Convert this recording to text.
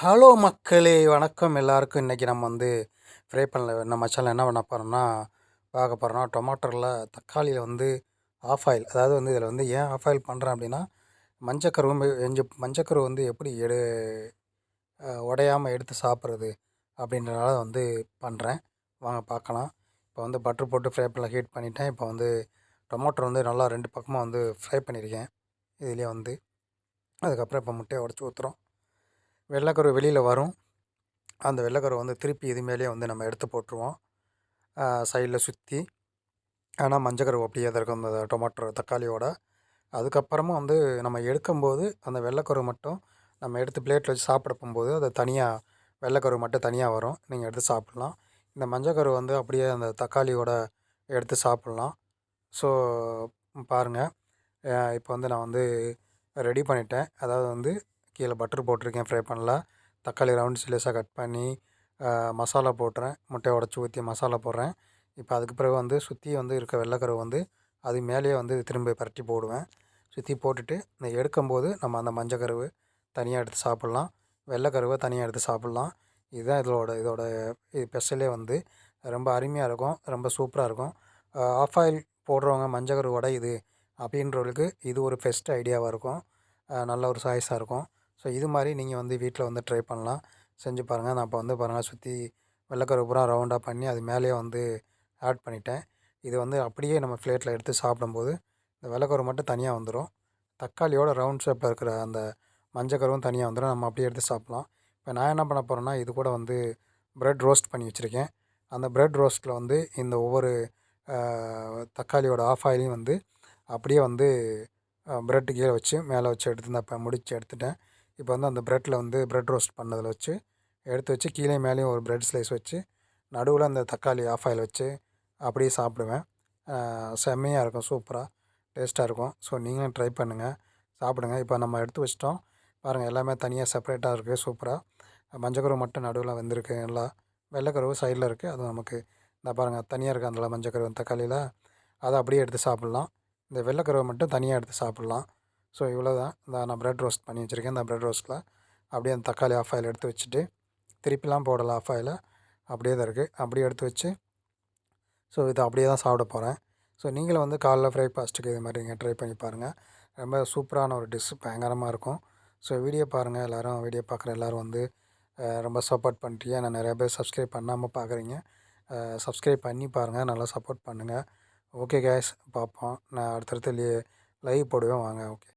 Hello மக்களே வணக்கம். எல்லாருக்கும் இன்றைக்கி நம்ம வந்து ஃப்ரை பண்ணல நம்ம சேனல் என்ன பண்ண போகிறோம்னா பார்க்க போகிறோம்னா டொமாட்டோவில் தக்காளியில் வந்து ஆஃப் ஆயில் அதாவது வந்து இதில் வந்து ஏன் ஆஃப் ஆயில் பண்ணுறேன் அப்படின்னா மஞ்சக்கருவும் எஞ்சு மஞ்சக்கரு வந்து எப்படி எடு உடையாமல் எடுத்து சாப்பிட்றது அப்படின்றனால வந்து பண்ணுறேன் வாங்க பார்க்கலாம். இப்போ வந்து பட்டர் போட்டு ஃப்ரை பண்ணல ஹீட் பண்ணிட்டேன். இப்போ வந்து டொமாட்டோ வந்து நல்லா ரெண்டு பக்கமாக வந்து ஃப்ரை பண்ணியிருக்கேன். இதுலேயே வந்து அதுக்கப்புறம் இப்போ முட்டையை உடச்சி ஊற்றுறோம் வெள்ளைக்கரு வெளியில் வரும். அந்த வெள்ளைக்கரு வந்து திருப்பி இது மேலேயே வந்து நம்ம எடுத்து போட்டுருவோம். சைடில் சுற்றி ஆனால் மஞ்சக்கரு அப்படியே தான் இருக்கும். அந்த டொமாட்டோ தக்காளியோட. அதுக்கப்புறமா வந்து நம்ம எடுக்கும்போது அந்த வெள்ளைக்கரு மட்டும் நம்ம எடுத்து பிளேட்டில் வச்சு சாப்பிட போகும்போது அது தனியாக வெள்ளைக்கரு மட்டும் தனியாக வரும். நீங்கள் எடுத்து சாப்பிட்லாம். இந்த மஞ்சக்கரு வந்து அப்படியே அந்த தக்காளியோட எடுத்து சாப்பிட்லாம். ஸோ பாருங்கள் இப்போ வந்து நான் வந்து ரெடி பண்ணிட்டேன். அதாவது வந்து கீழே பட்டர் போட்டிருக்கேன் ஃப்ரை பண்ணல. தக்காளி ரவுண்ட் சிலிஸாக கட் பண்ணி மசாலா போட்டுறேன். முட்டையை உடச்சி ஊற்றி மசாலா போடுறேன். இப்போ அதுக்கு பிறகு வந்து சுற்றி வந்து இருக்க வெள்ளைக்கருவு வந்து அது மேலேயே வந்து திரும்ப பரட்டி போடுவேன். சுற்றி போட்டுட்டு இந்த எடுக்கும்போது நம்ம அந்த மஞ்சள் கருவு தனியாக எடுத்து சாப்பிட்லாம். வெள்ளைக்கருவை தனியாக எடுத்து சாப்பிட்லாம். இதுதான் இதோட இதோட இது ஸ்பெஷலே வந்து ரொம்ப அருமையாக இருக்கும் ரொம்ப சூப்பராக இருக்கும். ஆஃப் ஆயில் போடுறவங்க மஞ்சள் கருவு உடையுது அப்படின்றவங்களுக்கு இது ஒரு பெஸ்ட் ஐடியாவாக இருக்கும். நல்ல ஒரு சாய்ஸாக இருக்கும். ஸோ இது மாதிரி நீங்கள் வந்து வீட்டில் வந்து ட்ரை பண்ணலாம். செஞ்சு பாருங்கள் நான் இப்போ வந்து பாருங்கள் சுற்றி வெள்ளைக்கரு பூரா ரவுண்டாக பண்ணி அது மேலேயே வந்து ஆட் பண்ணிட்டேன். இது வந்து அப்படியே நம்ம ஃப்ளேட்டில் எடுத்து சாப்பிடும்போது இந்த வெள்ளைக்கரு மட்டும் தனியாக வந்துடும் தக்காளியோட ரவுண்ட் ஷேப்பில் இருக்கிற அந்த மஞ்சக்கருவும் தனியாக வந்துடும் நம்ம அப்படியே எடுத்து சாப்பிட்லாம். இப்போ நான் என்ன பண்ண போகிறேன்னா இது கூட வந்து ப்ரெட் ரோஸ்ட் பண்ணி வச்சுருக்கேன். அந்த ப்ரெட் ரோஸ்ட்டில் வந்து இந்த ஒவ்வொரு தக்காளியோட ஆஃப் ஆயிலையும் வந்து அப்படியே வந்து ப்ரெட்டு கீழே வச்சு மேலே வச்சு எடுத்து இப்போ முடித்து எடுத்துட்டேன். இப்போ வந்து அந்த ப்ரெட்டில் வந்து ப்ரெட் ரோஸ்ட் பண்ணதில் வச்சு எடுத்து வச்சு கீழே மேலேயும் ஒரு ப்ரெட் ஸ்லைஸ் வச்சு நடுவில் அந்த தக்காளி ஆஃப் ஆயில் வச்சு அப்படியே சாப்பிடுவேன். செம்மையாக இருக்கும் சூப்பராக டேஸ்ட்டாக இருக்கும். ஸோ நீங்களும் ட்ரை பண்ணுங்கள் சாப்பிடுங்க. இப்போ நம்ம எடுத்து வச்சிட்டோம். பாருங்கள் எல்லாமே தனியாக செப்பரேட்டாக இருக்குது சூப்பராக மஞ்சக்கருவு மட்டும் நடுவில் வந்திருக்கு நல்லா. வெள்ளைக்கருவு சைடில் இருக்குது அது நமக்கு இந்த பாருங்கள் தனியாக இருக்குது அந்த மஞ்சக்கருவு தக்காளியில் அதை அப்படியே எடுத்து சாப்பிட்லாம். இந்த வெள்ளைக்கருவை மட்டும் தனியாக எடுத்து சாப்பிட்லாம். ஸோ இவ்வளோ தான். இந்த நான் ப்ரெட் ரோஸ்ட் பண்ணி வச்சுருக்கேன். இந்த ப்ரெட் ரோஸ்ட்டில் அப்படியே அந்த தக்காளி ஆஃப் ஆயில் எடுத்து வச்சுட்டு திருப்பிலாம் போடலை ஆஃப் ஆயில் அப்படியே தான் இருக்குது அப்படியே எடுத்து வச்சு ஸோ இதை அப்படியே தான் சாப்பிட போகிறேன் ஸோ நீங்களும் வந்து காலைல பிரேக்ஃபாஸ்ட்டுக்கு இது மாதிரி நீங்கள் ட்ரை பண்ணி பாருங்கள் ரொம்ப சூப்பரான ஒரு டிஷ் பயங்கரமாக இருக்கும். ஸோ வீடியோ பாருங்கள் எல்லோரும் வீடியோ பார்க்குற எல்லோரும் வந்து ரொம்ப சப்போர்ட் பண்ணிட்டீங்க நான் நிறையா பேர் சப்ஸ்கிரைப் பண்ணாமல் பார்க்குறீங்க சப்ஸ்கிரைப் பண்ணி பாருங்கள் நல்லா சப்போர்ட் பண்ணுங்கள் ஓகே கேஸ் பார்ப்போம். நான் அடுத்தடுத்து லைவ் போடுவேன். வாங்க ஓகே